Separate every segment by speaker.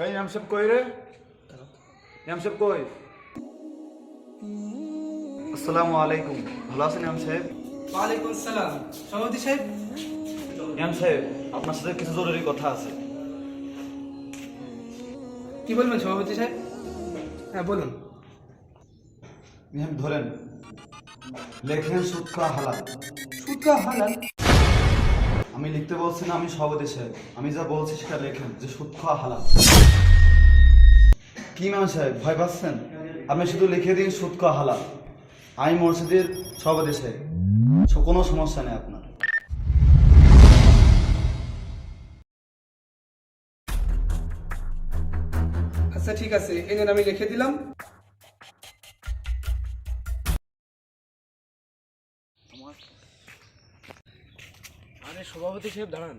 Speaker 1: এই ইমাম সাহেব কই রে ইমাম সাহেব কই আসসালামু আলাইকুম ভালো আছেন ইমাম সাহেব
Speaker 2: ওয়ালাইকুম সালাম সভাপতি সাহেব
Speaker 1: ইমাম সাহেব আপনার সাথে কিছু জরুরি কথা আছে
Speaker 2: কি বলবেন সভাপতি সাহেব হ্যাঁ বলুন
Speaker 1: ধরেন লেখেন খাওয়া হালাল
Speaker 2: সুদকা হালাল
Speaker 1: আমি লিখতে বলছি না, আমি সভাপতি সাহেব আমি যা বলছি সেটা লেখেন, যে সুদ খাওয়া হালাল। কি ইমাম সাহেব? ভয় পাচ্ছেন? আপনি শুধু লিখে দিন, সুদ খাওয়া হালাল। আমি মসজিদের সভাপতি সাহেব সো- কোনো সমস্যা নেই আপনার।
Speaker 2: আচ্ছা ঠিক আছে। এই নেন, আমি লিখে দিলাম। আরে সভাপতি সাহেব দাঁড়ান।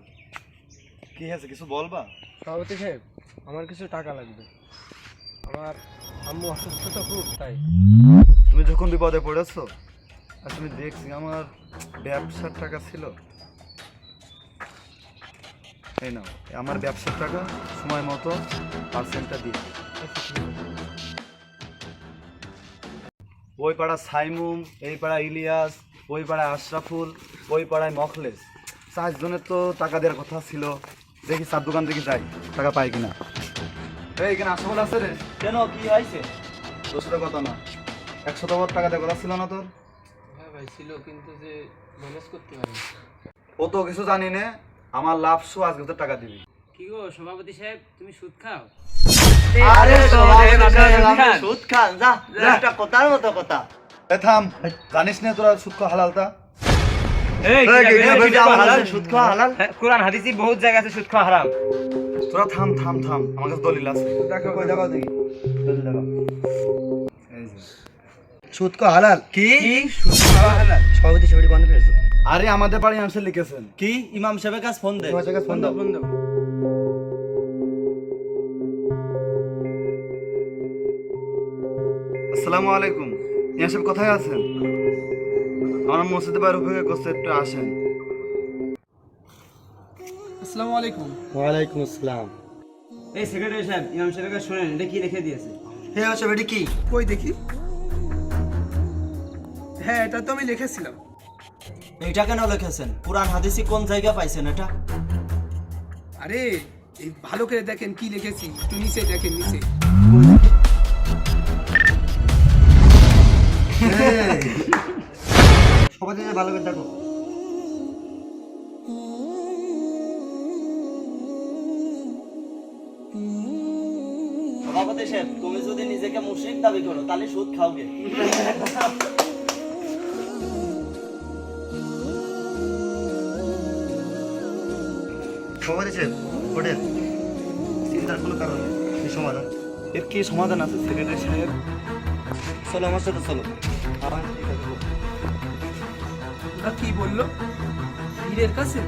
Speaker 1: কি আছে কিছু বলবা?
Speaker 2: সভাপতি সাহেব আমার কিছু টাকা লাগবে। আমার আম্মু অসুস্থ তো খুব তাই।
Speaker 1: তুমি যখন বিপদে পড়েছো আর তুমি দেখছি আমার ব্যবসার টাকা ছিল। এই নাও আমার ব্যবসার টাকা সময় মতো পার্সেন্টটা দিয়ে ওই পাড়া সাইমুম এই পাড়া ইলিয়াস ওই পাড়ায় আশরাফুল ওই পাড়ায় মখলেস। চারজনের তো টাকা দেওয়ার কথা ছিল। দেখি চার দোকান থেকে যাই টাকা পাই কিনা। এখানে আছে রে। কেন কি হয়েছে? দোষটা কথা না। একশো টাকা দেওয়ার কথা ছিল না তোর?
Speaker 2: হ্যাঁ ভাই ছিল কিন্তু যে ম্যানেজ করতে পারি
Speaker 1: ও তো কিছু জানি না। আমার লাভ শো আজকে তো টাকা দিবি।
Speaker 3: কি গো সভাপতি সাহেব তুমি সুদ খাও?
Speaker 4: আরে
Speaker 3: সুদ
Speaker 4: খান। যা একটা কথার মতো কথা।
Speaker 1: এ থাম। জানিস না তোরা হালালটা?
Speaker 3: সুদ খাওয়া হালাল? কোরআন হাদিসি বহুত জায়গা আছে সুদ খাওয়া হারাম।
Speaker 1: তোরা থাম থাম থাম আমার কাছে দলিল আছে।
Speaker 2: দেখো
Speaker 4: কই দেখাও দেখি। দলিল দেখাও। সুদ খাওয়া হালাল?
Speaker 3: কি? সুদ খাওয়া হালাল?
Speaker 4: সভাপতি সেবাটি পেয়েছ
Speaker 1: আরে আমাদের বাড়ি আনসে লিখেছেন।
Speaker 4: কি? ইমাম সাহেবের কাছে ফোন দে।
Speaker 1: তোমার জায়গায় ফোন দাও।
Speaker 2: বন্ধু
Speaker 1: আসসালামু আলাইকুম। ইয়া সব কোথায় আছেন? আমার মসজিদে বাইরে অপেক্ষা করছে একটু আসেন।
Speaker 2: আসসালামু আলাইকুম।
Speaker 4: ওয়ালাইকুম আসসালাম।
Speaker 3: এই সেক্রেটারি সাহেব ইমাম সাহেবের কাছে শুনেন এটা কি লিখে দিয়েছে?
Speaker 4: হে সেবাটি কি?
Speaker 2: কই দেখি? হ্যাঁ এটা তো আমি লিখেছিলাম।
Speaker 4: এইটা কেন লিখেছেন? কোরআন হাদিসি কোন জায়গা পাইছেন এটা?
Speaker 2: আরে এই ভালো করে দেখেন কি লিখেছি একটু নিচে দেখেন নিচে।
Speaker 4: সভাপতি ভালো করে দেখো। সভাপতি সাহেব তুমি যদি নিজেকে মুশরিক দাবি করো তাহলে সুদ খাওগে সভাপতি সাহেব ওঠেন। চিন্তার কোনো কারণ নেই এই সমাধান?
Speaker 1: এর কি সমাধান আছে সেক্রেটারি সাহেব?
Speaker 4: চলো আমার সাথে চলো।
Speaker 2: আর কি বলল? পীরের কাছে?